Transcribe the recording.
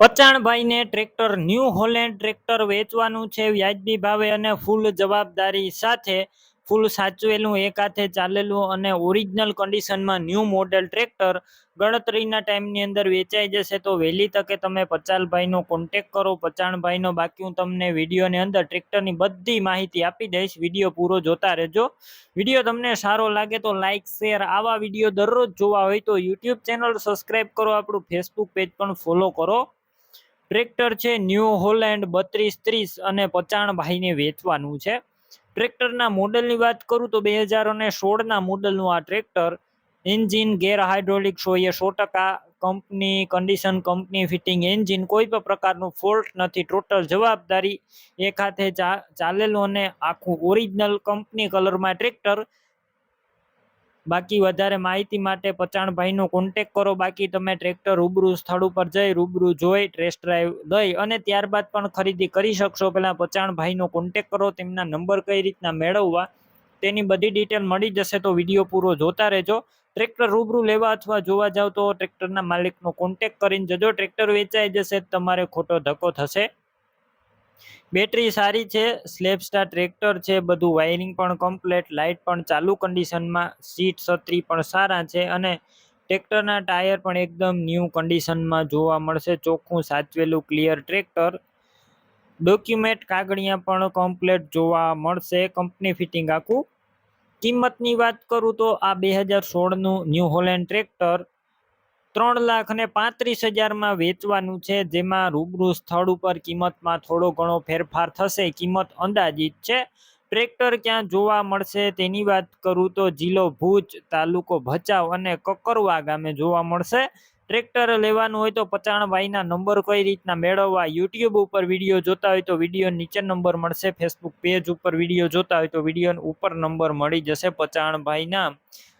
પચાણભાઈને tractor New Holland tractor વેચવાનું છે વ્યાજબી ભાવે અને ફૂલ જવાબદારી સાથે. ફૂલ સાચવેલું, એક હાથે ચાલેલું અને ઓરિજિનલ કન્ડિશનમાં ન્યૂ મોડેલ ટ્રેક્ટર ગણતરીના ટાઈમની અંદર વેચાઈ જશે તો વહેલી તકે તમે પચાલભાઈનો કોન્ટેક કરો. પચાણભાઈનો બાકી હું તમને વિડીયોની અંદર ટ્રેક્ટરની બધી માહિતી આપી દઈશ. વીડિયો પૂરો જોતા રહેજો. વીડિયો તમને સારો લાગે તો લાઇક શેર આવા વીડિયો દરરોજ જોવા હોય તો યુટ્યુબ ચેનલ સબસ્ક્રાઈબ કરો. આપણું ફેસબુક પેજ પણ ફોલો કરો. ટ્રેક્ટર છે, ન્યૂ હોલેન્ડ બત્રીસ ત્રીસ અને પચાણ ભાઈને વેચવાનું છે. ટ્રેક્ટરના મોડલની વાત કરું તો બે હજાર અને સોળના મોડલનું આ ટ્રેક્ટર એન્જિન ગેર હાઇડ્રોલિક શોઈએ સો ટકા company condition company fitting engine કોઈ પણ પ્રકારનું ફોલ્ટ નથી, ટોટલ જવાબદારી એક હાથે ચાલેલું અને આખું ઓરિજિનલ કંપની કલરમાં ટ્રેક્ટર બાકી વધારે માહિતી માટે પચાણભાઈનો કોન્ટેક કરો. બાકી તમે ટ્રેક્ટર રૂબરૂ સ્થળ ઉપર જઈ, રૂબરૂ જોઈ ટેસ્ટ ડ્રાઈવ લઈ અને ત્યારબાદ પણ ખરીદી કરી શકશો. પહેલાં પચાણભાઈનો કોન્ટેક કરો, તેમના નંબર કઈ રીતના મેળવવા તેની બધી ડિટેલ મળી જશે તો વીડિયો પૂરો જોતા રહેજો. ટ્રેક્ટર રૂબરૂ લેવા અથવા જોવા જાવ તો ટ્રેક્ટરના માલિકનો કોન્ટેક કરીને જજો. ટ્રેક્ટર વેચાઈ જશે, તમારે ખોટો ધક્કો થશે. બેટરી સારી છે સ્લેપ સ્ટાર ટ્રેક્ટર છે, બધું વાયરિંગ પણ કમ્પ્લેટ લાઇટ પણ ચાલુ કન્ડિશનમાં સીટ છત્રી પણ સારા છે અને ટ્રેક્ટરના ટાયર પણ એકદમ ન્યૂ કન્ડિશનમાં જોવા મળશે, ચોખ્ખું, સાચવેલું ક્લિયર ટ્રેક્ટર. ડોક્યુમેન્ટ કાગળિયા પણ કમ્પ્લેટ જોવા મળશે કંપની ફિટિંગ આખું. કિંમતની વાત કરું તો આ બે હજાર સોળનું ન્યૂ હોલેન્ડ ટ્રેક્ટર ત્રણ લાખ અને પાંત્રીસ હજારમાં વેચવાનું છે, જેમાં રૂબરૂ સ્થળ ઉપર કિંમતમાં થોડો ઘણો ફેરફાર થશે. કિંમત અંદાજિત છે. ટ્રેક્ટર ક્યાં જોવા મળશે તેની વાત કરું તો જિલ્લો ભુજ, તાલુકો ભચાઉ અને કકરવા ગામે જોવા મળશે. ટ્રેક્ટર લેવાનું હોય તો પચાણભાઈના નંબર કઈ રીતના મેળવવા યુટ્યુબ ઉપર વીડિયો જોતા હોય તો વીડિયો નીચે નંબર મળશે. ફેસબુક પેજ ઉપર વીડિયો જોતા હોય તો વીડિયો ઉપર નંબર મળી જશે પચાણભાઈના